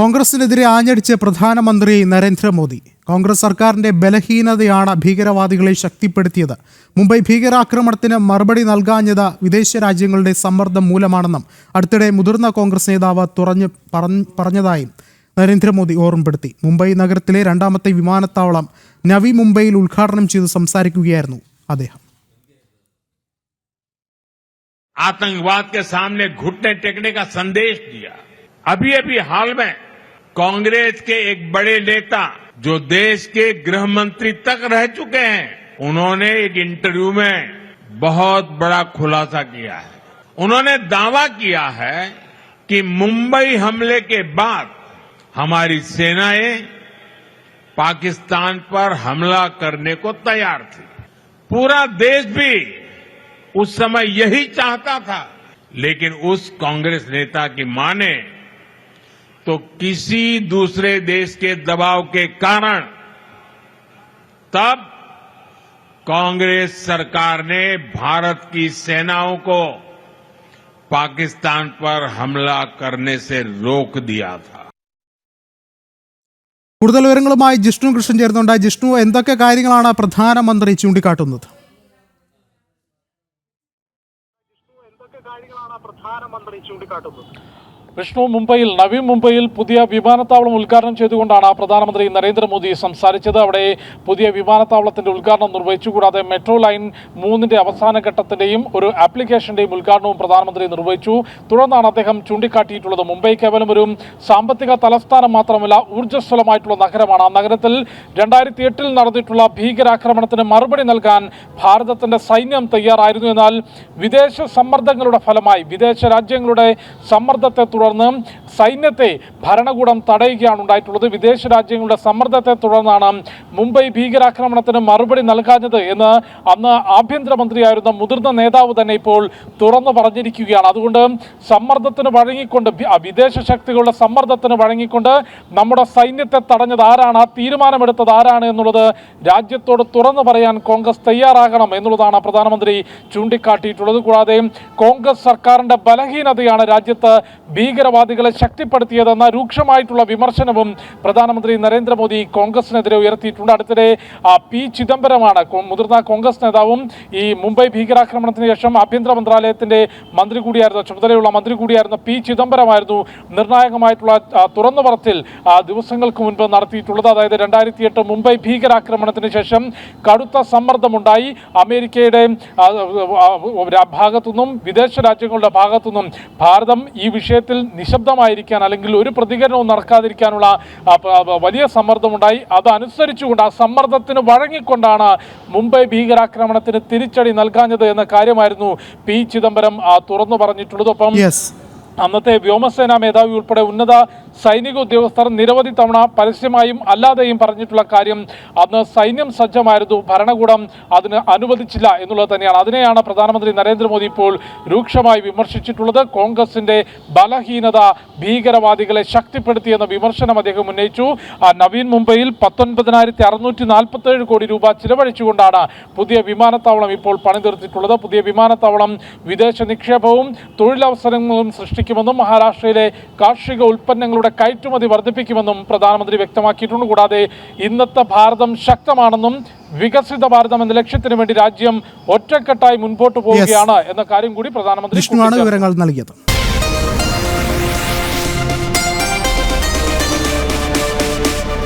കോൺഗ്രസിനെതിരെ ആഞ്ഞടിച്ച് പ്രധാനമന്ത്രി നരേന്ദ്രമോദി കോൺഗ്രസ് സർക്കാരിന്റെ ബലഹീനതയാണ് ഭീകരവാദികളെ ശക്തിപ്പെടുത്തിയത് മുംബൈ ഭീകരാക്രമണത്തിന് മറുപടി നൽകാഞ്ഞത് വിദേശ രാജ്യങ്ങളുടെ സമ്മർദ്ദം മൂലമാണെന്നും അടുത്തിടെ മുതിർന്ന കോൺഗ്രസ് നേതാവ് തുറഞ്ഞു പറഞ്ഞ- പറഞ്ഞതായും നരേന്ദ്രമോദി ഓർമ്മപ്പെടുത്തി മുംബൈ നഗരത്തിലെ രണ്ടാമത്തെ വിമാനത്താവളം നവി മുംബൈയിൽ ഉദ്ഘാടനം ചെയ്ത് സംസാരിക്കുകയായിരുന്നു അദ്ദേഹം आतंकवाद के सामने घुटने टेकने का संदेश दिया अभी अभी हाल में कांग्रेस के एक बड़े नेता, जो देश के गृह मंत्री तक रह चुके हैं, उन्होंने एक इंटरव्यू में बहुत बड़ा खुलासा किया है। उन्होंने दावा किया है कि मुंबई हमले के बाद हमारी सेनाएँ पाकिस्तान पर हमला करने को तैयार थी। पूरा देश भी उस समय यही चाहता था, लेकिन उस कांग्रेस नेता की माने तो किसी दूसरे देश के दबाव के कारण तब कांग्रेस सरकार ने भारत की सेनाओं को पाकिस्तान पर हमला करने से रोक दिया था കൂടുതൽ വിവരങ്ങളുമായി ജിഷ്ണു കൃഷ്ണൻ ചേർന്നുണ്ട് ജിഷ്ണു എന്തൊക്കെ കാര്യങ്ങളാണ് പ്രധാനമന്ത്രി ചൂണ്ടിക്കാട്ടുന്നത് വിഷ്ണു മുംബൈയിൽ നവി മുംബൈയിൽ പുതിയ വിമാനത്താവളം ഉദ്ഘാടനം ചെയ്തുകൊണ്ടാണ് പ്രധാനമന്ത്രി നരേന്ദ്രമോദി സംസാരിച്ചത്. അവിടെ പുതിയ വിമാനത്താവളത്തിന്റെ ഉദ്ഘാടനം നിർവഹിച്ചു കൂടാതെ മെട്രോ ലൈൻ മൂന്നിന്റെ അവസാന ഘട്ടത്തിന്റെയും ഒരു ആപ്ലിക്കേഷന്റെയും ഉദ്ഘാടനവും പ്രധാനമന്ത്രി നിർവഹിച്ചു. തുടർന്നാണ് അദ്ദേഹം ചൂണ്ടിക്കാട്ടിയിട്ടുള്ളത്. മുംബൈ കേവലം ഒരു സാമ്പത്തിക തലസ്ഥാനം മാത്രമല്ല ഊർജസ്വലമായിട്ടുള്ള നഗരമാണ്. ആ നഗരത്തിൽ രണ്ടായിരത്തി എട്ടിൽ നടന്നിട്ടുള്ള ഭീകരാക്രമണത്തിന് മറുപടി നൽകാൻ ഭാരതത്തിന്റെ സൈന്യം തയ്യാറായിരുന്നു. എന്നാൽ വിദേശ സമ്മർദ്ദങ്ങളുടെ ഫലമായി വിദേശ രാജ്യങ്ങളുടെ സമ്മർദ്ദത്തെ തുടർന്ന് സൈന്യത്തെ ഭരണകൂടം തടയുകയാണ് ഉണ്ടായിട്ടുള്ളത്. വിദേശ രാജ്യങ്ങളുടെ സമ്മർദ്ദത്തെ തുടർന്നാണ് മുംബൈ ഭീകരാക്രമണത്തിന് മറുപടി നൽകാഞ്ഞത് എന്ന് അന്ന് ആഭ്യന്തരമന്ത്രിയായിരുന്ന മുതിർന്ന നേതാവ് തന്നെ ഇപ്പോൾ തുറന്നു പറഞ്ഞിരിക്കുകയാണ്. അതുകൊണ്ട് സമ്മർദ്ദത്തിന് വഴങ്ങിക്കൊണ്ട് വിദേശ ശക്തികളുടെ സമ്മർദ്ദത്തിന് വഴങ്ങിക്കൊണ്ട് നമ്മുടെ സൈന്യത്തെ തടഞ്ഞത് ആരാണ് ആ തീരുമാനമെടുത്തത് ആരാണ് എന്നുള്ളത് രാജ്യത്തോട് തുറന്നു പറയാൻ കോൺഗ്രസ് തയ്യാറാകണം എന്നുള്ളതാണ് പ്രധാനമന്ത്രി ചൂണ്ടിക്കാട്ടിയിട്ടുള്ളത്. കൂടാതെ കോൺഗ്രസ് സർക്കാരിന്റെ ബലഹീനതയാണ് രാജ്യത്ത് ഭീകരവാദികളെ ശക്തിപ്പെടുത്തിയതെന്ന രൂക്ഷമായിട്ടുള്ള വിമർശനവും പ്രധാനമന്ത്രി നരേന്ദ്രമോദി കോൺഗ്രസിനെതിരെ ഉയർത്തിയിട്ടുണ്ട്. അടുത്തിടെ പി. ചിദംബരമാണ് മുതിർന്ന കോൺഗ്രസ് നേതാവും ഈ മുംബൈ ഭീകരാക്രമണത്തിന് ശേഷം ആഭ്യന്തര മന്ത്രാലയത്തിന്റെ മന്ത്രി കൂടിയായിരുന്ന ചുമതലയുള്ള മന്ത്രി കൂടിയായിരുന്ന പി. ചിദംബരമായിരുന്നു നിർണായകമായിട്ടുള്ള തുറന്നു പറത്തിൽ ദിവസങ്ങൾക്ക് മുൻപ് നടത്തിയിട്ടുള്ളത്. അതായത് രണ്ടായിരത്തി എട്ട് മുംബൈ ഭീകരാക്രമണത്തിന് ശേഷം കടുത്ത സമ്മർദ്ദമുണ്ടായി. അമേരിക്കയുടെ ഭാഗത്തുനിന്നും വിദേശ രാജ്യങ്ങളുടെ ഭാഗത്തുനിന്നും ഭാരതം ഈ വിഷയത്തിൽ നിശബ്ദമായിരിക്കാൻ അല്ലെങ്കിൽ ഒരു പ്രതികരണവും നടക്കാതിരിക്കാനുള്ള വലിയ സമ്മർദ്ദമുണ്ടായി. അതനുസരിച്ചുകൊണ്ട് ആ സമ്മർദ്ദത്തിന് വഴങ്ങിക്കൊണ്ടാണ് മുംബൈ ഭീകരാക്രമണത്തിന് തിരിച്ചടി നൽകാഞ്ഞത് എന്ന കാര്യമായിരുന്നു പി ചിദംബരം തുറന്നു പറഞ്ഞിട്ടുള്ളത്. ഒപ്പം അന്നത്തെ വ്യോമസേനാ മേധാവി ഉൾപ്പെടെ ഉന്നത സൈനിക ഉദ്യോഗസ്ഥർ നിരവധി തവണ പരസ്യമായും അല്ലാതെയും പറഞ്ഞിട്ടുള്ള കാര്യം അന്ന് സൈന്യം സജ്ജമായിരുന്നു ഭരണകൂടം അതിന് അനുവദിച്ചില്ല എന്നുള്ളത് തന്നെയാണ്. അതിനെയാണ് പ്രധാനമന്ത്രി നരേന്ദ്രമോദി ഇപ്പോൾ രൂക്ഷമായി വിമർശിച്ചിട്ടുള്ളത്. കോൺഗ്രസിന്റെ ബലഹീനത ഭീകരവാദികളെ ശക്തിപ്പെടുത്തിയെന്ന വിമർശനം അദ്ദേഹം ഉന്നയിച്ചു. നവീൻ മുംബൈയിൽ പത്തൊൻപതിനായിരത്തി അറുന്നൂറ്റി നാൽപ്പത്തേഴ് കോടി രൂപ ചിലവഴിച്ചുകൊണ്ടാണ് പുതിയ വിമാനത്താവളം ഇപ്പോൾ പണിതീർത്തിട്ടുള്ളത്. പുതിയ വിമാനത്താവളം വിദേശ നിക്ഷേപവും തൊഴിലവസരങ്ങളും സൃഷ്ടിക്കുമെന്നും മഹാരാഷ്ട്രയിലെ കാർഷിക ഉൽപ്പന്നങ്ങളുടെ കയറ്റുമതി വർദ്ധിപ്പിക്കുമെന്നും പ്രധാനമന്ത്രി വ്യക്തമാക്കിയിട്ടുണ്ട്. കൂടാതെ ഇന്നത്തെ ഭാരതം ശക്തമാണെന്നും വികസിത ഭാരതം എന്ന ലക്ഷ്യത്തിന് വേണ്ടി രാജ്യം ഒറ്റക്കെട്ടായി മുൻപോട്ട് പോവുകയാണ് എന്ന കാര്യം കൂടി പ്രധാനമന്ത്രി വിവരങ്ങൾ നൽകിയത്.